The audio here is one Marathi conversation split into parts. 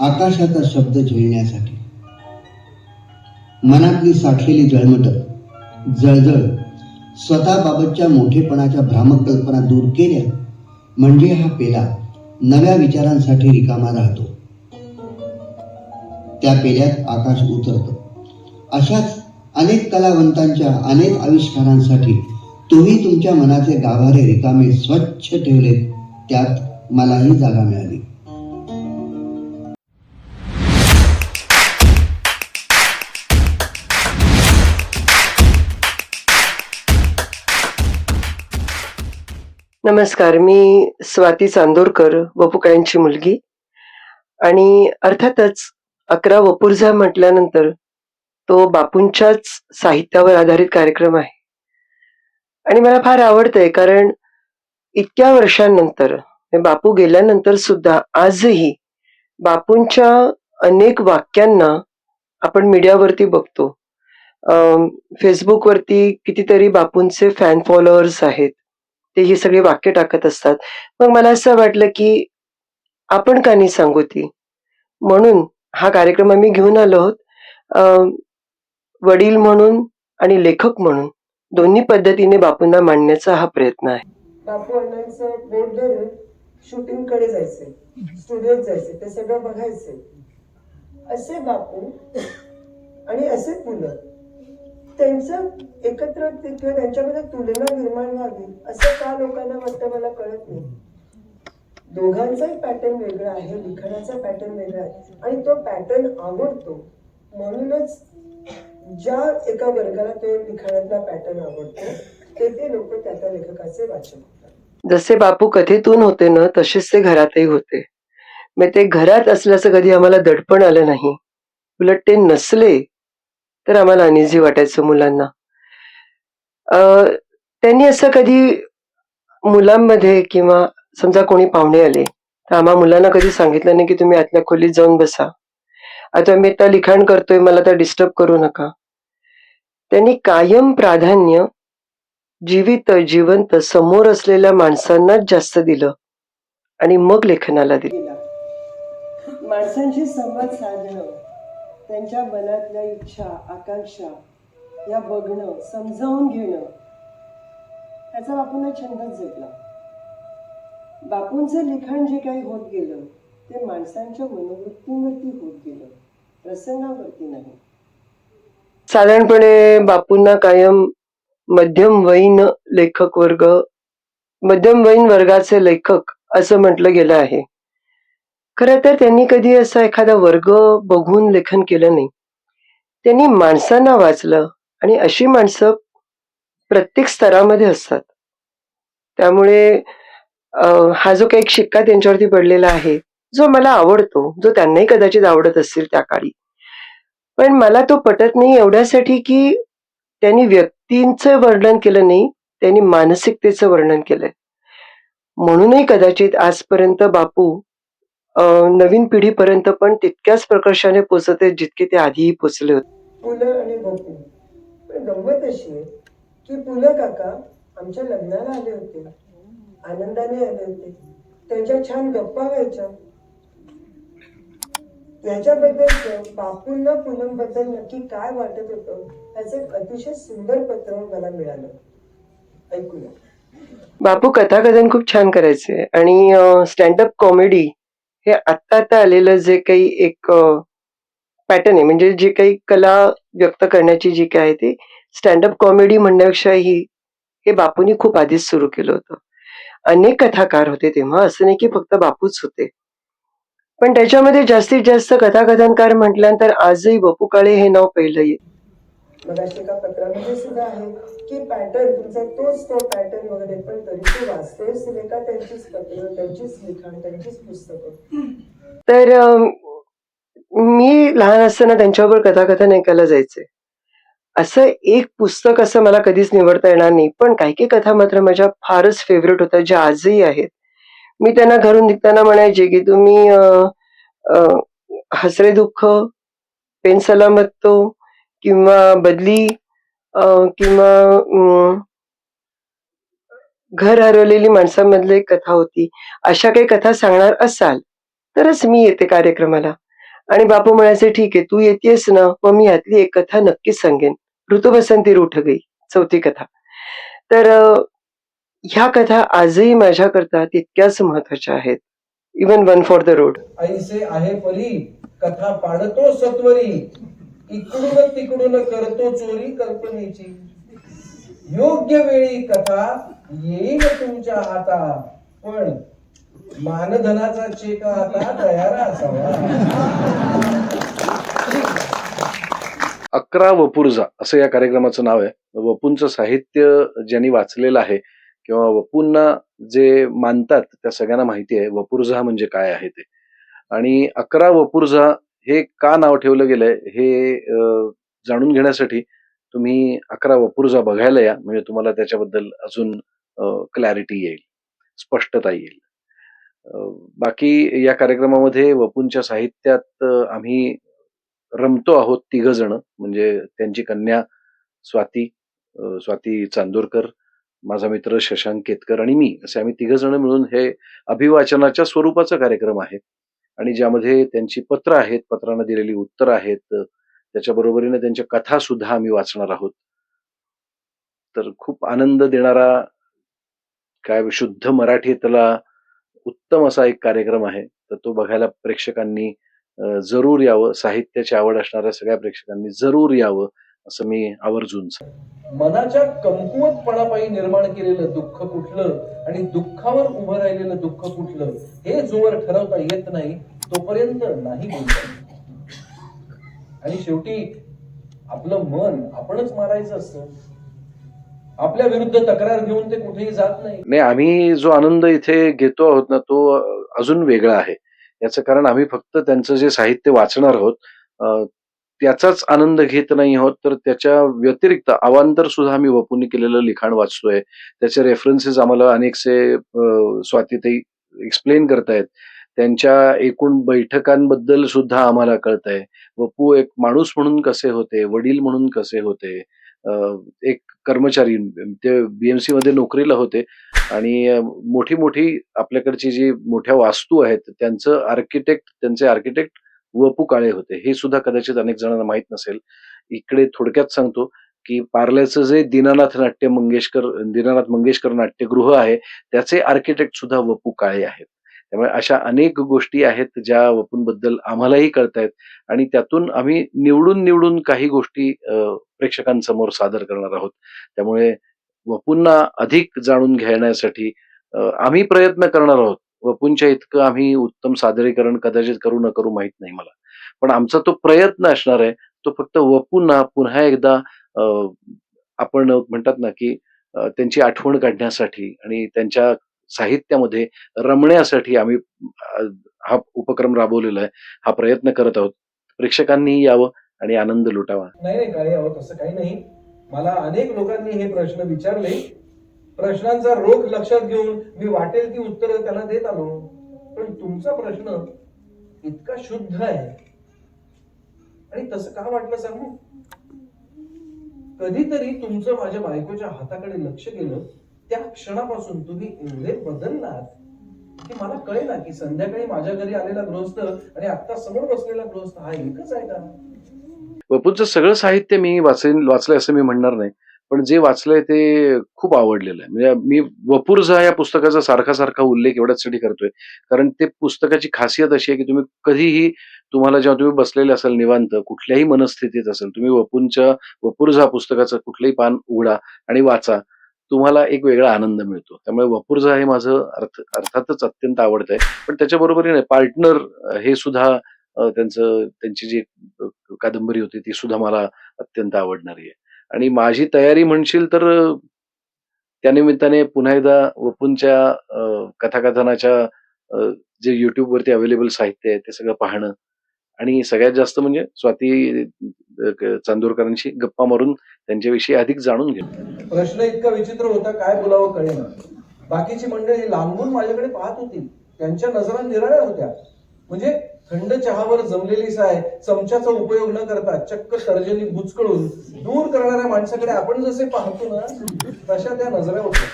आकाशाचा शब्द झेलण्यासाठी. मनातली साठलेली जळमट जळजळ स्वतःबाबतच्या मोठेपणाच्या भ्रामक कल्पना दूर केल्या म्हणजे हा पेला नव्या विचारांसाठी रिकामा राहतो. त्या पेल्यात आकाश उतरतो. अशाच अनेक कलावंतांच्या अनेक आविष्कारांसाठी तुम्ही तुमच्या मनाचे गाभारे रिकामे स्वच्छ ठेवलेत त्यात मलाही जागा मिळाली. नमस्कार मी स्वाती चांदोरकर वपुकाळ्यांची मुलगी. आणि अर्थातच अकरा वपुर्झा म्हटल्यानंतर तो बापूंच्याच साहित्यावर आधारित कार्यक्रम आहे. आणि मला फार आवडतंय कारण इतक्या वर्षांनंतर म्हणजे बापू गेल्यानंतर सुद्धा आजही बापूंच्या अनेक वाक्यांना आपण मीडियावरती बघतो. फेसबुकवरती कितीतरी बापूंचे फॅन फॉलोअर्स आहेत. ते ही सगळी वाक्य टाकत असतात. मग मला असं वाटलं की आपण का नाही सांगू ती? म्हणून हा कार्यक्रम आम्ही घेऊन आलो आहोत. वडील म्हणून आणि लेखक म्हणून. दोन्ही पद्धतीने बापूंना मांडण्याचा हा प्रयत्न आहे. बापू अण्णांचं बोट धरून शूटिंगकडे जायचे स्टुडिओत जायचे ते सगळं बघायचे. असे बापू आणि असे मुलं त्यांचं एकत्र किंवा त्यांच्यामध्ये तुलना निर्माण व्हावी असं का लोकांना वाटतं मला कळत नाही. दोघांचाही पॅटर्न वेगळा आहे लिखाणाचा पॅटर्न वेगळा आहे. आणि तो पॅटर्न आवडतो. म्हणूनच ज्या एका वर्गाला तो लिखाणातला पॅटर्न आवडतो ते ते लोक त्या त्या लेखकाचे वाचन जसे बापू कथेतून होते ना तसेच ते घरातही होते. मग ते घरात असल्याचं कधी आम्हाला दडपण आलं नाही. उलट ते नसले तर आम्हाला अनिझी वाटायचं मुलांना. अं, त्यांनी असं कधी मुलांमध्ये किंवा समजा कोणी पाहुणे आले तर आम्हा मुलांना कधी सांगितलं नाही की तुम्ही आतल्या खोलीत जाऊन बसा. आता मी आता लिखाण करतोय मला तर डिस्टर्ब करू नका. त्यांनी कायम प्राधान्य जीवित जिवंत समोर असलेल्या माणसांनाच जास्त दिलं आणि मग लेखनाला दिलं. माणसांशी संवाद साधणं. त्यांच्या मनातल्या इच्छा आकांक्षा या बघणं समजावून घेणं त्याचा बापूंना छंदच जपला. बापूंचं लिखाण जे काही होत गेलं ते माणसांच्या मनोवृत्तीवरती होत गेलं प्रसंगावरती नाही. साधारणपणे बापूंना कायम मध्यमवयीन लेखक वर्ग मध्यमवयीन वर्गाचे लेखक असं म्हटलं गेलं आहे. खरं तर त्यांनी कधी असा एखादा वर्ग बघून लेखन केलं नाही. त्यांनी माणसांना वाचलं आणि अशी माणसं प्रत्येक स्तरामध्ये असतात. त्यामुळे हा जो काही शिक्का त्यांच्यावरती पडलेला आहे जो मला आवडतो जो त्यांनाही कदाचित आवडत असेल त्या काळी. पण मला तो पटत नाही एवढ्यासाठी की त्यांनी व्यक्तींचं वर्णन केलं नाही त्यांनी मानसिकतेचं वर्णन केलंय. म्हणूनही कदाचित आजपर्यंत बापू अं, नवीन पिढीपर्यंत पण तितक्याच प्रकर्षाने पोचत आहेत जितके ते आधीही पोचले होते. पु ल आणि गोपू पण गंमत अशी आहे की पु ल काका आमच्या लग्नाला आले होते. आनंदाने आले होते. त्यांच्या छान गप्पा व्हायच्या. याच्याबद्दल बापूंना पूनमबद्दल नक्की काय वाटत होतं त्याचं एक अतिशय सुंदर पत्र मला मिळालं. ऐकूया. बापू कथाकथन खूप छान करायचे आणि स्टँडअप कॉमेडी हे आत्ता आता आलेलं जे काही एक पॅटर्न आहे म्हणजे जी काही कला व्यक्त करण्याची जी काय आहे ती स्टँडअप कॉमेडी म्हणण्यापेक्षाही हे बापूंनी खूप आधीच सुरू केलं होतं. अनेक कथाकार होते तेव्हा असं नाही की फक्त बापूच होते. पण त्याच्यामध्ये जास्तीत जास्त कथाकथनकार म्हटल्यानंतर आजही बपू काळे हे नाव पहिलं येत मग एका पत्रामध्ये सुद्धा आहे की पॅटर्न तुमचा तोच तो पॅटर्न वगैरे पण तरी तू वाचतोयस लेखा त्यांचीच पत्र त्यांचीच लिखाण त्यांचीच पुस्तकं. तर मी लहान असताना त्यांच्याबरोबर कथाकथन ऐकायला जायचे. असं एक पुस्तक असं मला कधीच निवडता येणार नाही पण काही काही कथा मात्र माझ्या फारच फेवरेट होत्या ज्या आजही आहेत. मी त्यांना घरून निघताना म्हणायचे की तुम्ही हसरे दुःख पेन सलामत तो किंवा बदली किंवा घर हरवलेली माणसांमधली एक कथा होती. अशा काही कथा सांगणार असाल तरच मी येते कार्यक्रमाला. आणि बापू म्हणायचे ठीक आहे तू येतेस ना मग मी यातली एक कथा नक्कीच सांगेन. ऋतुबसंती रूठ गई चौथी कथा. तर ह्या कथा आजही माझ्याकरता तितक्याच महत्त्वाच्या आहेत. Even one for the road ऐसे आहे परी कथा पाडतो सत्वरी. इकडून तिकडून करतो चोरी कल्पनेची. योग्य वेळी कथा येईल तुमच्या हातात. पण मानधनाचा चेक आता तयार असावा. अकरा वपुर्झा असं या कार्यक्रमाचं नाव आहे. वपूंचं साहित्य ज्यांनी वाचलेलं आहे किंवा वपूंना जे मानतात त्या सगळ्यांना माहिती आहे वपुर्झा म्हणजे काय आहे ते. आणि अकरा वपुर्झा हे का नाव ठेवलं गेलंय हे जाणून घेण्यासाठी तुम्ही अकरा वपुर्झा बघायला या. म्हणजे तुम्हाला त्याच्याबद्दल अजून क्लॅरिटी येईल. स्पष्टता येईल. बाकी या कार्यक्रमामध्ये वपूंच्या साहित्यात आम्ही रमतो आहोत तिघ जण. म्हणजे त्यांची कन्या स्वाती स्वाती चांदोरकर माझा मित्र शशांक केतकर आणि मी. असे आम्ही तिघ जण मिळून हे अभिवाचनाच्या स्वरूपाचा कार्यक्रम आहे. आणि ज्यामध्ये त्यांची पत्र आहेत पत्रांना दिलेली उत्तर आहेत त्याच्या बरोबरीने त्यांच्या कथा सुद्धा आम्ही वाचणार आहोत. तर खूप आनंद देणारा काय शुद्ध मराठीतला उत्तम असा एक कार्यक्रम आहे. तर तो बघायला प्रेक्षकांनी जरूर यावं साहित्याची आवड असणाऱ्या सगळ्या प्रेक्षकांनी जरूर यावं. असं मी आवर्जून. मनाच्या कमकुवतपणापायी निर्माण केलेलं दुःख कुठलं आणि दुःखावर उभं राहिलेलं दुःख कुठलं हे जोवर ठरवता येत नाही तोपर्यंत नाही बोलता. आणि शेवटी आपलं मन आपणच मारायचं असतं आपल्या विरुद्ध तक्रार घेऊन ते कुठेही जात नाही नाही आम्ही जो आनंद इथे घेतो आहोत ना तो अजून वेगळा आहे याचं कारण आम्ही फक्त त्यांचं जे साहित्य वाचणार आहोत त्याचाच आनंद घेत नाही आहोत तर त्याच्या व्यतिरिक्त अवांतर सुद्धा आम्ही वपूंनी केलेलं लिखाण वाचतोय. त्याचे रेफरन्सेस आम्हाला अनेकसे स्वातीतही एक्सप्लेन करतायत. त्यांच्या एकूण बैठकांबद्दल सुद्धा आम्हाला कळत आहे वपू एक माणूस म्हणून कसे होते वडील म्हणून कसे होते एक कर्मचारी ते बीएमसी मध्ये नोकरीला होते आणि मोठी मोठी आपल्याकडची जी मोठ्या वास्तू आहेत त्यांचं आर्किटेक्ट त्यांचे आर्किटेक्ट वपू काळे होते. हे सुद्धा कदाचित अनेक जणांना माहीत नसेल. इकडे थोडक्यात सांगतो की पार्ल्याचं जे दीनानाथ नाट्य मंगेशकर दीनानाथ मंगेशकर नाट्यगृह आहे त्याचे आर्किटेक्ट सुद्धा वपू काळे आहेत. त्यामुळे अशा अनेक गोष्टी आहेत ज्या वपूंबद्दल आम्हालाही कळतायत आणि त्यातून आम्ही निवडून निवडून काही गोष्टी प्रेक्षकांसमोर सादर करणार आहोत. त्यामुळे वपूंना अधिक जाणून घेण्यासाठी आम्ही प्रयत्न करणार आहोत. वपूंच्या इतकं आम्ही उत्तम सादरीकरण कदाचित करू न करू माहीत नाही मला. पण आमचा तो प्रयत्न असणार आहे तो फक्त वपूंना पुन्हा एकदा आपण म्हणतात ना की त्यांची आठवण काढण्यासाठी आणि त्यांच्या साहित्यामध्ये रमण्यासाठी आम्ही हा उपक्रम राबवलेला आहे. हा प्रयत्न करत आहोत. प्रेक्षकांनी यावं आणि आनंद लुटावा. नाही नाही काही आहोत असं काही नाही. मला अनेक लोकांनी हे प्रश्न विचारले. प्रश्नांचा रोख लक्षात घेऊन मी वाटेल ती उत्तरं त्यांना देत आलो. पण तुमचा प्रश्न इतका शुद्ध आहे. आणि तसं का वाटलं सांगू? कधीतरी तुमचं माझ्या बायकोच्या हाताकडे लक्ष गेलं त्या क्षणापासून तुम्ही एवढे बदललात की मला कळेना की संध्याकाळी माझ्या घरी आलेला गृहस्थ आणि आता समोर बसलेला गृहस्थ हा एकच आहे का? वपूंचं सगळं साहित्य मी वाचेन वाचलंय असं मी म्हणणार नाही. पण जे वाचलंय ते खूप आवडलेलं आहे. म्हणजे मी वपूरझा या पुस्तकाचा सारखा सारखा उल्लेख एवढ्याचसाठी करतोय. कारण ते पुस्तकाची खासियत अशी आहे की तुम्ही कधीही तुम्हाला जेव्हा तुम्ही बसलेले असाल निवांत कुठल्याही मनस्थितीत असेल तुम्ही वपूंच्या वपूरझा पुस्तकाचं कुठलंही पान उघडा आणि वाचा तुम्हाला एक वेगळा आनंद मिळतो. त्यामुळे वपूरझा हे माझं अर्थ अर्थातच अत्यंत आवडत आहे. पण त्याच्याबरोबरीने पार्टनर हे सुद्धा त्यांचं त्यांची जी कादंबरी होती ती सुद्धा मला अत्यंत आवडणारी आहे. आणि माझी तयारी म्हणशील तर त्यानिमित्ताने पुन्हा एकदा वपूंच्या कथाकथनाच्या जे युट्यूबवरती अवेलेबल साहित्य आहे ते सगळं पाहणं. आणि सगळ्यात जास्त म्हणजे स्वाती चांदोरकरांशी गप्पा मारून त्यांच्याविषयी अधिक जाणून घेणं. प्रश्न इतका विचित्र होता काय बोलावं कळेना. बाकीची मंडळी लांबून माझ्याकडे पाहत होती. त्यांच्या नजरा निराळ्या होत्या. म्हणजे थंड चहावर जमलेली साय चमच्याचा उपयोग न करता चक्क तर्जनी बुचकळून दूर करणाऱ्या माणसाकडे आपण जसे पाहतो ना तशा त्या नजरा होत्या.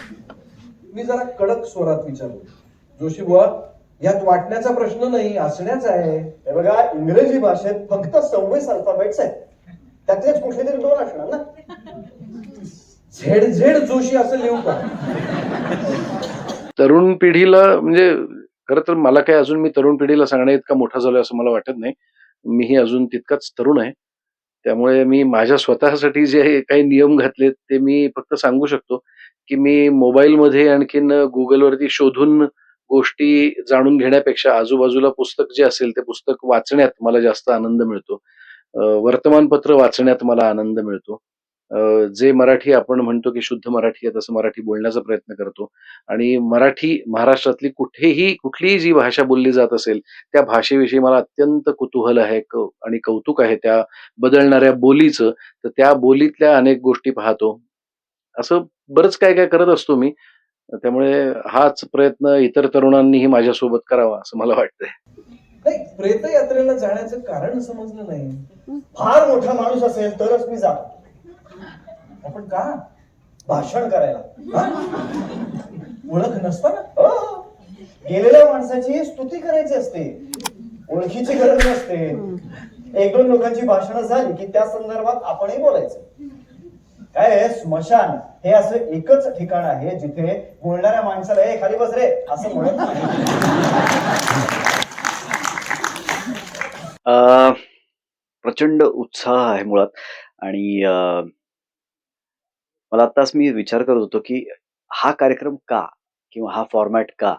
मी जरा कडक स्वरात विचारलो. जोशी बुवा यात वाटण्याचा प्रश्न नाही असण्याचा आहे. हे बघा इंग्रजी भाषेत फक्त सव्वीस अल्फाबेट्स आहेत. त्यातलेच कुठले तरी दोन असणार ना? झेड झेड जोशी असं लिहू का? तरुण पिढीला म्हणजे खरं तर मला काय अजून मी तरुण पिढीला सांगण्या इतका मोठा झालोय असं मला वाटत नाही. मीही अजून तितकाच तरुण आहे. त्यामुळे मी माझ्या स्वतःसाठी जे काही नियम घातलेत ते मी फक्त सांगू शकतो की मी मोबाईलमध्ये आणखीन गुगलवरती शोधून गोष्टी जाणून घेण्यापेक्षा आजूबाजूला पुस्तक जे असेल ते पुस्तक वाचण्यात मला जास्त आनंद मिळतो. वर्तमानपत्र वाचण्यात मला आनंद मिळतो. जे मराठी आपण म्हणतो की शुद्ध मराठी आहे तसं मराठी बोलण्याचा प्रयत्न करतो. आणि मराठी महाराष्ट्रातली कुठेही कुठलीही जी भाषा बोलली जात असेल त्या भाषेविषयी मला अत्यंत कुतूहल आहे क- आणि कौतुक आहे त्या बदलणाऱ्या बोलीचं. तर त्या बोलीतल्या अनेक गोष्टी पाहतो. असं बरंच काय काय करत असतो मी. त्यामुळे हाच प्रयत्न इतर तरुणांनीही माझ्यासोबत करावा असं मला वाटतंय. नाही प्रेतयात्रेला जाण्याचं कारण समजलं नाही. फार मोठा माणूस असेल तरच मी जातो. आपण का? भाषण करायला. ओळख नसताना? ना गेलेल्या माणसाची स्तुती करायची असते. ओळखीची गरज नसते. एक दोन लोकांची भाषण झाली की त्या संदर्भात आपणही बोलायचं. काय स्मशान हे असं एकच ठिकाण आहे जिथे बोलणाऱ्या माणसाला हे खाली बस रे असं म्हणत नाही. प्रचंड उत्साह आहे मुळात. आणि मला आत्ताच मी विचार करत होतो की हा कार्यक्रम का किंवा हा फॉर्मॅट का?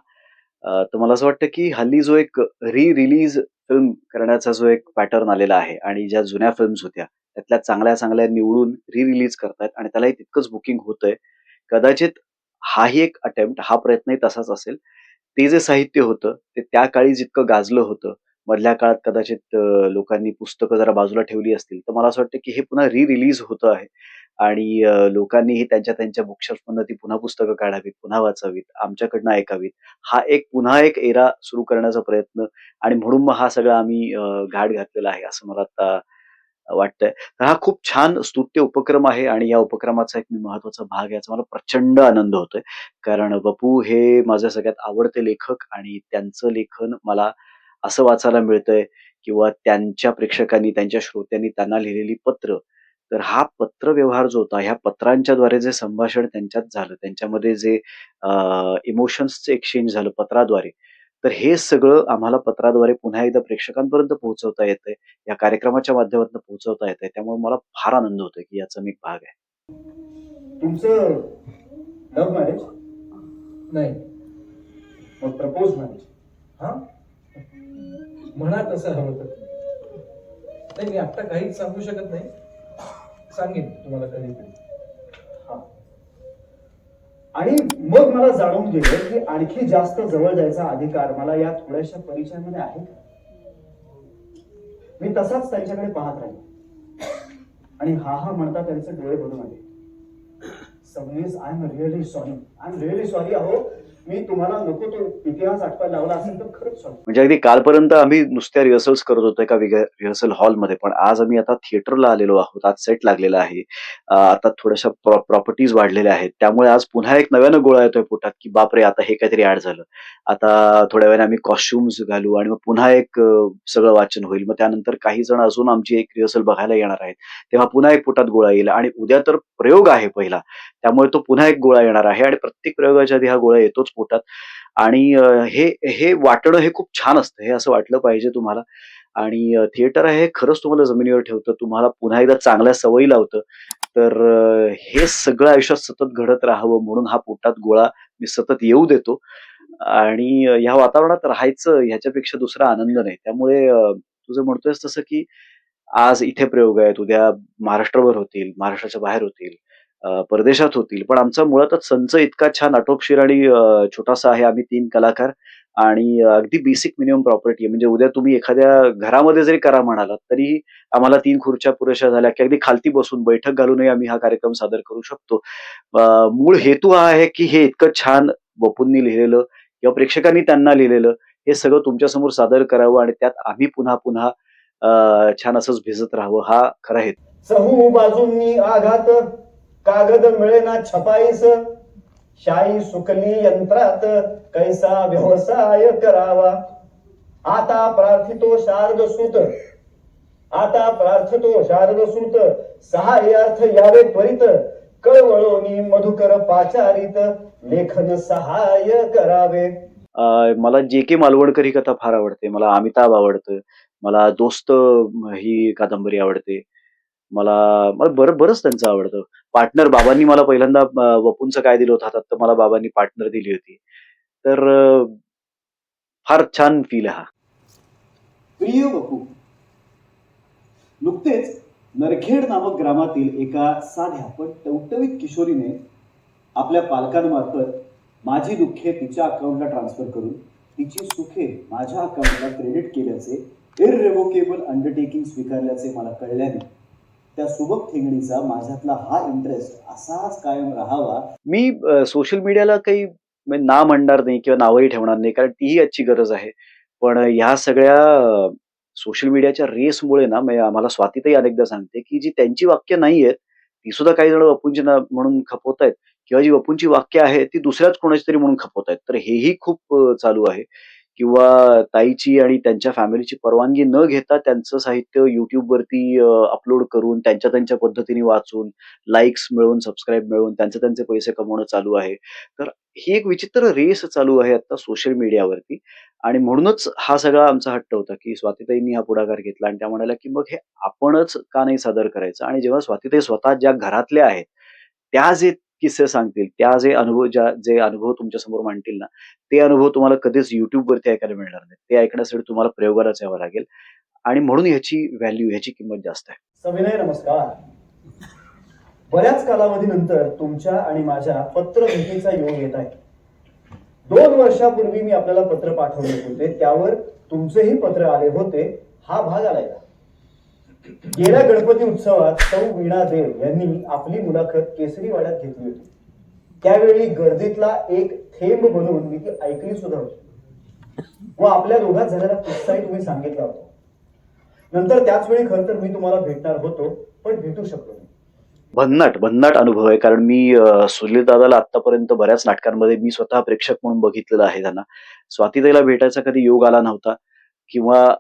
तर मला असं वाटतं की हल्ली जो एक री रिलीज फिल्म करण्याचा जो एक पॅटर्न आलेला आहे आणि ज्या जुन्या फिल्म्स होत्या त्यातल्या चांगल्या चांगल्या निवडून री रिलीज करतायत आणि त्यालाही तितकंच बुकिंग होतंय. कदाचित हाही एक अटेम्प्ट हा प्रयत्नही तसाच असेल. ते जे साहित्य होतं ते त्या काळी जितकं गाजलं होतं मधल्या काळात कदाचित लोकांनी पुस्तकं जरा बाजूला ठेवली असतील तर मला असं वाटतं की हे पुन्हा री रिलीज होतं आहे. आणि अ, लोकांनीही त्यांच्या त्यांच्या बुकशेल्फमधनं ती पुन्हा पुस्तकं काढावीत पुन्हा वाचावीत आमच्याकडनं ऐकावीत. हा एक पुन्हा एक एरा सुरू करण्याचा प्रयत्न आणि म्हणून मग हा सगळा आम्ही अ, घाट घातलेला आहे असं मला आता वाटतंय. तर हा खूप छान स्तुत्य उपक्रम आहे आणि या उपक्रमाचा एक मी महत्त्वाचा भाग आहे याचा मला प्रचंड आनंद होतोय. कारण बपू हे माझे सगळ्यात आवडते लेखक आणि त्यांचं लेखन मला असं वाचायला मिळतंय किंवा त्यांच्या प्रेक्षकांनी त्यांच्या श्रोत्यांनी त्यांना लिहिलेली पत्र तर हा पत्र व्यवहार जो होता ह्या पत्रांच्याद्वारे जे संभाषण त्यांच्यात झालं त्यांच्यामध्ये जे इमोशन्सचं एक्सचेंज झालं पत्राद्वारे तर हे सगळं आम्हाला पत्राद्वारे पुन्हा एकदा प्रेक्षकांपर्यंत पोहोचवता येतंय या कार्यक्रमाच्या माध्यमातून पोहोचवता आहे त्यामुळे मला फार आनंद होतोय की याचा मी भाग आहे. तुमचं लव्ह मॅरेज नाही. मग प्रपोज मॅरेज हा? म्हणा तसं हवं तर. नाही मी आता काहीच सांगू शकत नाही. सांगेन तुम्हाला कधीतरी आणि मग मला जाणून गेलं की आणखी जास्त जवळ जायचा अधिकार मला या थोड्याशा परिचयामध्ये आहे का? मी तसाच त्यांच्याकडे पाहत राहील आणि हा हा म्हणता त्यांचे डोळे भरून आले Sabnis I am really sorry I am really sorry अहो. मी तुम्हाला नको तो इतिहास आठवायला लावला असेल तर खरंच सांगतो म्हणजे अगदी कालपर्यंत आम्ही नुसत्या रिहर्सल्स करत होतो एका रिहर्सल हॉलमध्ये पण आज आम्ही आता थिएटरला आलेलो आहोत आज सेट लागलेला आहे. आता थोड्याशा प्रॉपर्टीज वाढलेल्या आहेत. त्यामुळे आज पुन्हा एक नव्यानं गोळा येतोय पोटात की बापरे आता हे काहीतरी ऍड झालं. आता थोड्या वेळाने आम्ही कॉस्ट्युम्स घालू आणि मग पुन्हा एक सगळं वाचन होईल. मग त्यानंतर काही जण अजून आमची एक रिहर्सल बघायला येणार आहेत. तेव्हा पुन्हा एक पोटात गोळा येईल आणि उद्या तर प्रयोग आहे पहिला. त्यामुळे तो पुन्हा एक गोळा येणार आहे आणि प्रत्येक प्रयोगाच्या आधी हा गोळा येतोच पोटात आणि हे हे वाटणं हे खूप छान असतं हे असं वाटलं पाहिजे तुम्हाला. आणि थिएटर आहे हे खरंच तुम्हाला जमिनीवर ठेवतं तुम्हाला पुन्हा एकदा चांगल्या सवयी लावतं. तर हे सगळं आयुष्यात सतत घडत राहावं म्हणून हा पोटात गोळा मी सतत येऊ देतो. आणि ह्या वातावरणात राहायचं ह्याच्यापेक्षा दुसरा आनंद नाही. त्यामुळे तुझं म्हणतोयस तसं की आज इथे प्रयोग आहेत उद्या महाराष्ट्रभर होतील महाराष्ट्राच्या बाहेर होतील परदेशात होतील. पण आमचा मुळातच संच इतका छान आटोपशीर आणि छोटासा आहे. आम्ही तीन कलाकार आणि अगदी बेसिक मिनिमम प्रॉपर्टी म्हणजे उद्या तुम्ही एखाद्या घरामध्ये जरी करा म्हणालात तरी आम्हाला तीन खुर्च्या पुरेशा झाल्या की अगदी खालती बसून बैठक घालूनही आम्ही हा कार्यक्रम सादर करू शकतो. मूळ हेतू हा आहे की हे इतकं छान बपूंनी लिहिलेलं किंवा प्रेक्षकांनी त्यांना लिहिलेलं हे सगळं तुमच्यासमोर सादर करावं आणि त्यात आम्ही पुन्हा पुन्हा छान असंच भिजत राहावं. हा खरा हेतू. बाजूंनी आघात कागद मिळेना छपाईस. शाई सुकली यंत्रात कैसा व्यवसाय करावा? आता प्रार्थितो शारद सुत आता प्रार्थितो शारद सुत सहाय्यार्थ यावे त्वरित. कळवळोनी मधुकर पाचारित. लेखन सहाय्य करावे. अं, मला जे के मालवणकर ही कथा फार आवडते. मला अमिताभ आवडतं मला दोस्त ही कादंबरी आवडते. मला मला बरं बरंच त्यांचं आवडतं. पार्टनर बाबांनी मला पहिल्यांदा वपूंचं काय दिलं होतं हातात तर मला बाबांनी पार्टनर दिली होती. तर फार छान फील हा. प्रिय वपू नुकतेच नरखेड नामक ग्रामातील एका साध्या पण टवटवीत किशोरीने आपल्या पालकांमार्फत माझी दुःखे तिच्या अकाउंटला ट्रान्सफर करून तिची सुखे माझ्या अकाउंटला क्रेडिट केल्याचे इररिव्होकेबल अंडरटेकिंग स्वीकारल्याचे मला कळल्याने त्या सुबक ठेंगणीचा माझ्यातला हा इंटरेस्ट असाच कायम राहावा. मी सोशल मीडियाला काही ना म्हणणार नाही किंवा नावही ठेवणार नाही कारण तीही आजची गरज आहे. पण ह्या सगळ्या सोशल मीडियाच्या रेसमुळे ना आम्हाला स्वातीतही अनेकदा सांगते की जी त्यांची वाक्य नाही आहेत ती सुद्धा काही जण वपूंची ना म्हणून खपवत आहेत. किंवा जी वपूंची वाक्य आहेत ती दुसऱ्याच कोणाची तरी म्हणून खपवत आहेत. तर हेही खूप चालू आहे. किंवा ताईची आणि त्यांच्या फॅमिलीची परवानगी न घेता त्यांचं साहित्य युट्यूबवरती अपलोड करून त्यांच्या त्यांच्या पद्धतीने वाचून लाईक्स मिळवून सबस्क्राईब मिळवून त्यांचे त्यांचे पैसे कमवणं चालू आहे. तर ही एक विचित्र रेस चालू आहे आता सोशल मीडियावरती आणि म्हणूनच हा सगळा आमचा हट्ट होता की स्वातीताईंनी हा पुढाकार घेतला आणि त्या म्हणाल्या की मग हे आपणच का नाही सादर करायचं? आणि जेव्हा स्वातीताई स्वतः ज्या घरातल्या आहेत त्या जे किस्से सांगतील. त्या जे अनुभव ज्या जे अनुभव तुमच्यासमोर मांडतील ना ते अनुभव तुम्हाला कधीच युट्यूबवरती ऐकायला मिळणार नाही ते ऐकण्यासाठी तुम्हाला प्रयोगालाच यावं लागेल. आणि म्हणून ह्याची व्हॅल्यू ह्याची किंमत जास्त आहे. सविनय नमस्कार. बऱ्याच कालावधी नंतर तुमच्या आणि माझ्या पत्र भेटीचा योग येत आहे. दोन वर्षापूर्वी मी आपल्याला पत्र पाठवले होते. त्यावर तुमचेही पत्र आले होते. हा भाग आलाय का? गेल्या गणपती उत्सवात सौ वीणा देव यांनी आपली मुलाखत केसरीवाड्यात घेतली होती. त्यावेळी गर्दीतला एक थेंब बनवून मी ती ऐकली सुद्धा होती. व आपल्या दोघात झालेला किस्साही तुम्ही सांगितला होता. नंतर त्याच वेळी खरं तर मी तुम्हाला भेटणार होतो पण भेटू शकलो नाही. भन्नाट भन्नाट अनुभव आहे कारण मी अं, सुनील दादाला आतापर्यंत बऱ्याच नाटकांमध्ये मी स्वतः प्रेक्षक म्हणून बघितलेलं आहे त्यांना. स्वातीताईला भेटायचा कधी योग आला नव्हता किंवा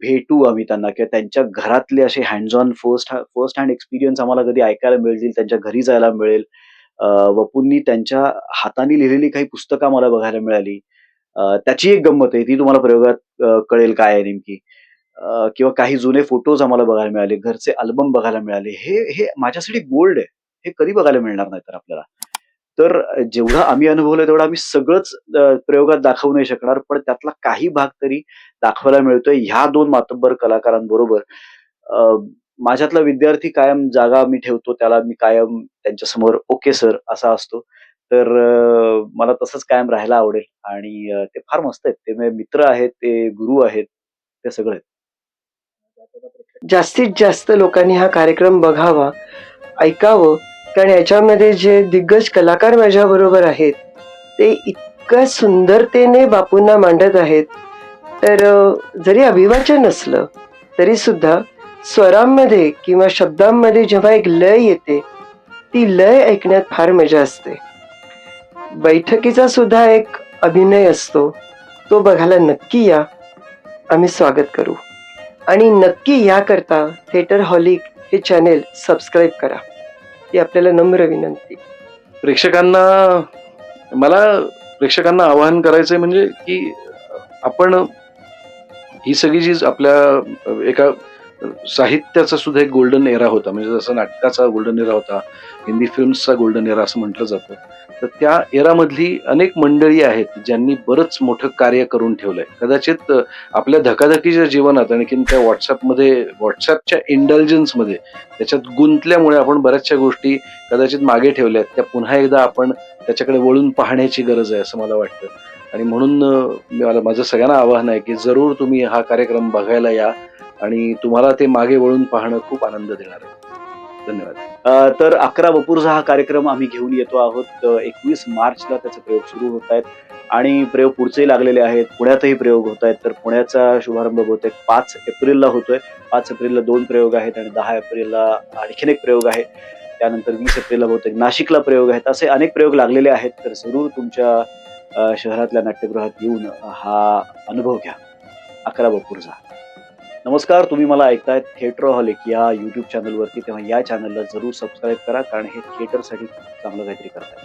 भेटू आम्ही त्यांना किंवा त्यांच्या घरातले असे hand on first first hand experience आम्हाला कधी ऐकायला मिळतील त्यांच्या घरी जायला मिळेल. वपूंनी त्यांच्या हाताने लिहिलेली काही पुस्तकं आम्हाला बघायला मिळाली. त्याची एक गंमत आहे ती तुम्हाला प्रयोगात कळेल काय आहे नेमकी. किंवा काही जुने फोटोज आम्हाला बघायला मिळाले घरचे अल्बम बघायला मिळाले. हे हे माझ्यासाठी गोल्ड आहे. हे कधी बघायला मिळणार नाही तर आपल्याला. तर जेवढा जेवढं आम्ही अनुभवलं तेवढं आम्ही सगळंच प्रयोगात दाखवू नाही शकणार पण त्यातला काही भाग तरी दाखवायला मिळतोय ह्या दोन मातब्बर कलाकारांबरोबर. माझ्यातला विद्यार्थी कायम जागा मी ठेवतो त्याला मी कायम त्यांच्यासमोर ओके सर असा असतो. तर मला तसंच कायम राहायला आवडेल आणि ते फार मस्त आहेत. ते म्हणजे मित्र आहेत ते गुरु आहेत ते सगळे आहेत. जास्तीत जास्त लोकांनी हा कार्यक्रम बघावा ऐकावं कारण याच्यामध्ये जे दिग्गज कलाकार माझ्या बरोबर आहेत ते इतक्या सुंदरतेने बापूंना मांडत आहेत. तर जरी अभिवाचन असलं तरी सुद्धा स्वरांमध्ये किंवा शब्दांमध्ये जेव्हा एक लय येते ती लय ऐकण्यात फार मजा असते. बैठकीचा सुद्धा एक अभिनय असतो. तो बघायला नक्की या. आम्ही स्वागत करू. आणि नक्की याकरता थिएटर हॉलिक हे चॅनेल सबस्क्राईब करा. ही आपल्याला नम्र विनंती. प्रेक्षकांना मला प्रेक्षकांना आवाहन करायचंय म्हणजे की आपण ही सगळी जी आपल्या एका साहित्याचा सुद्धा एक गोल्डन एरा होता. म्हणजे जसं नाटकाचा गोल्डन एरा होता हिंदी फिल्म्सचा गोल्डन एरा असं म्हटलं जातं. तर त्या एरामधली अनेक मंडळी आहेत ज्यांनी बरंच मोठं कार्य करून ठेवलंय. कदाचित आपल्या धकाधकीच्या जीवनात आणखीन त्या व्हॉट्सअपमध्ये व्हॉट्सअपच्या इंटेलिजन्समध्ये त्याच्यात गुंतल्यामुळे आपण बऱ्याचशा गोष्टी कदाचित मागे ठेवल्यात त्या पुन्हा एकदा आपण त्याच्याकडे वळून पाहण्याची गरज आहे असं मला वाटतं. आणि म्हणून मला माझं सगळ्यांना आवाहन आहे की जरूर तुम्ही हा कार्यक्रम बघायला या आणि तुम्हाला ते मागे वळून पाहणं खूप आनंद देणार आहे. धन्यवाद. तर अकरा वपूरचा हा कार्यक्रम आम्ही घेऊन येतो आहोत. एकवीस मार्चला त्याचे प्रयोग सुरू होत आहेत. आणि प्रयोग पुढचेही लागलेले आहेत. पुण्यातही प्रयोग होत आहेत. तर पुण्याचा शुभारंभ बहुतेक पाच एप्रिलला होतोय. पाच एप्रिलला दोन प्रयोग आहेत आणि दहा एप्रिलला आणखीन एक प्रयोग आहे. त्यानंतर वीस एप्रिलला बहुतेक नाशिकला प्रयोग आहेत. असे अनेक प्रयोग लागलेले आहेत. तर जरूर तुमच्या शहरातल्या नाट्यगृहात येऊन हा अनुभव घ्या. अकरा बपूरचा नमस्कार तुम्ही मला ऐकताय थेटर हॉल एक या युट्यूब चॅनलवरती तेव्हा या चॅनलला जरूर सबस्क्राईब करा कारण हे थिएटरसाठी चांगलं काहीतरी करताय